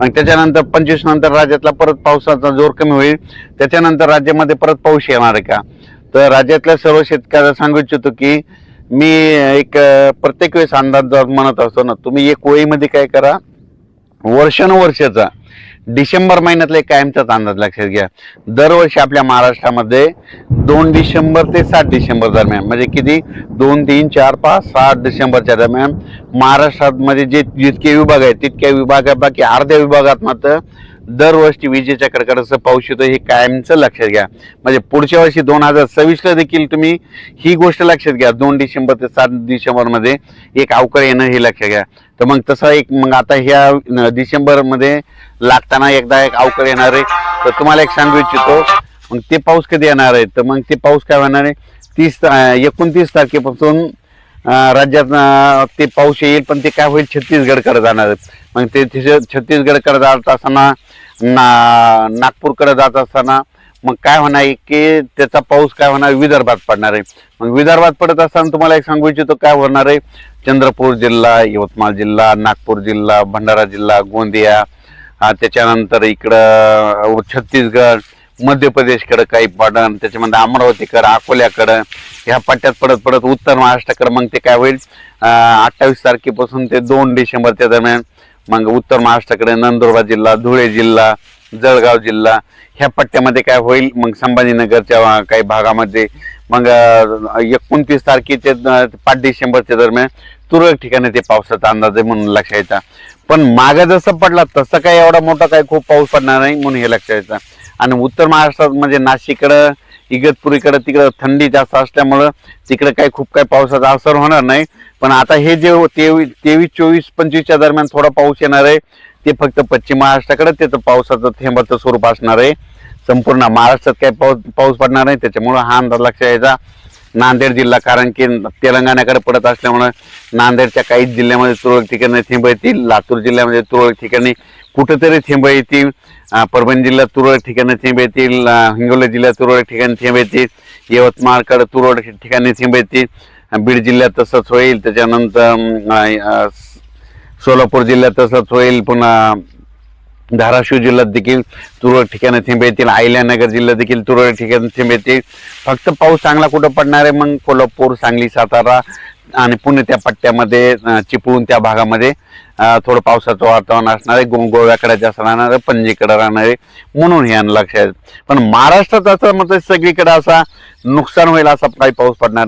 आणि त्याच्यानंतर पंचवीस नंतर राज्यातला परत पावसाचा जोर कमी होईल. त्याच्यानंतर राज्यामध्ये परत पाऊस येणार आहे का? तर राज्यातल्या सर्व शेतकऱ्याला सांगू इच्छितो की मी एक प्रत्येक वेळेस अंदाज जर म्हणत असतो ना तुम्ही एक ओळीमध्ये काय करा? वर्षानुवर्षाचा डिसेंबर महिन्यातला एक कायमचाच अंदाज लक्षात घ्या. दरवर्षी आपल्या महाराष्ट्रामध्ये दोन डिसेंबर ते सात डिसेंबर दरम्यान म्हणजे किती? दोन तीन चार पाच सात डिसेंबरच्या दरम्यान महाराष्ट्रामध्ये जे जितके विभाग आहेत तितक्या विभागात बाकी अर्ध्या विभागात मात्र दरवर्षी विजेच्या कडकडाचं पाऊस येतो हे कायमचं लक्षात घ्या. म्हणजे पुढच्या वर्षी दोन हजार सव्वीसला देखील तुम्ही ही गोष्ट लक्षात घ्या. दोन डिसेंबर ते सात डिसेंबरमध्ये एक अवकर येणं हे लक्षात घ्या. तर मग तसं एक मग आता ह्या डिसेंबरमध्ये लागताना एकदा एक अवकर येणार आहे. तर तुम्हाला एक सांगू इच्छितो मग ते पाऊस कधी येणार आहे? तर मग ते पाऊस काय होणार आहे? तीस एकोणतीस तारखेपासून राज्यात ते पाऊस येईल पण ते काय होईल? छत्तीसगडकडे जाणार आहे. मग ते तिथे छत्तीसगडकडे जात असताना ना नागपूरकडे जात असताना मग काय होणार आहे की त्याचा पाऊस काय होणार विदर्भात पडणार आहे. मग विदर्भात पडत असताना तुम्हाला एक सांगू इच्छितो काय होणार आहे? चंद्रपूर जिल्हा यवतमाळ जिल्हा नागपूर जिल्हा भंडारा जिल्हा गोंदिया त्याच्यानंतर इकडं छत्तीसगड मध्य प्रदेशकडं काही पडण त्याच्यामध्ये अमरावतीकडं अकोल्याकडं ह्या पट्ट्यात पडत पडत उत्तर महाराष्ट्राकडं मग ते काय होईल? अठ्ठावीस तारखेपासून ते दोन डिसेंबरच्या दरम्यान मग उत्तर महाराष्ट्राकडे नंदुरबार जिल्हा धुळे जिल्हा जळगाव जिल्हा ह्या पट्ट्यामध्ये काय होईल? मग संभाजीनगरच्या काही भागामध्ये मग एकोणतीस तारखेचे पाच डिसेंबरच्या दरम्यान तुरळक ठिकाणी ते पावसाचा अंदाज आहे म्हणून लक्षात यायचा पण मागं जसं पडला तसं काही एवढा मोठा काही खूप पाऊस पडणार नाही म्हणून हे लक्षात यायचं आणि उत्तर महाराष्ट्रात म्हणजे नाशिककडं इगतपुरीकडं तिकडं थंडी जास्त असल्यामुळं तिकडं काही खूप काही पावसाचा असर होणार नाही. पण आता हे जे हो, तेवीस तेवीस चोवीस पंचवीसच्या दरम्यान थोडा पाऊस येणार आहे. ते फक्त पश्चिम महाराष्ट्राकडे त्याचं पावसाचं थेंबाचं स्वरूप असणार आहे. संपूर्ण महाराष्ट्रात काही पाऊस पाऊस पडणार नाही. त्याच्यामुळं हा अंदाज लक्षात यायचा नांदेड जिल्हा कारण की तेलंगणाकडे पडत असल्यामुळं नांदेडच्या काही जिल्ह्यामध्ये तुरळक ठिकाणी थेंब येतील. लातूर जिल्ह्यामध्ये तुरळक ठिकाणी कुठंतरी थेंब येतील. परभणी जिल्ह्यात तुरळक ठिकाणी थेंब येतील. हिंगोली जिल्ह्यात तुरळक ठिकाणी थेंब येतील. यवतमाळकडे तुरळक ठिकाणी थेंब येतील. बीड जिल्ह्यात तसंच होईल. त्याच्यानंतर सोलापूर जिल्ह्यात तसंच होईल. पुन्हा धाराशिव जिल्ह्यात देखील तुरळक ठिकाणी थेंब येतील. अहिल्यानगर जिल्ह्यात देखील तुरळक ठिकाणी थेंब येतील. फक्त पाऊस चांगला कुठं पडणार आहे? मग कोल्हापूर सांगली सातारा आणि पुणे त्या पट्ट्यामध्ये चिपळून चिपळूण त्या भागामध्ये थोडं पावसाचं वातावरण असणार आहे. गो गोव्याकडे जास्त राहणार आहे. पणजीकडे राहणार आहे. म्हणून हे लक्षात आहे. पण महाराष्ट्रात असं म्हणजे सगळीकडे असा नुकसान होईल असा काही पाऊस पडणार नाही.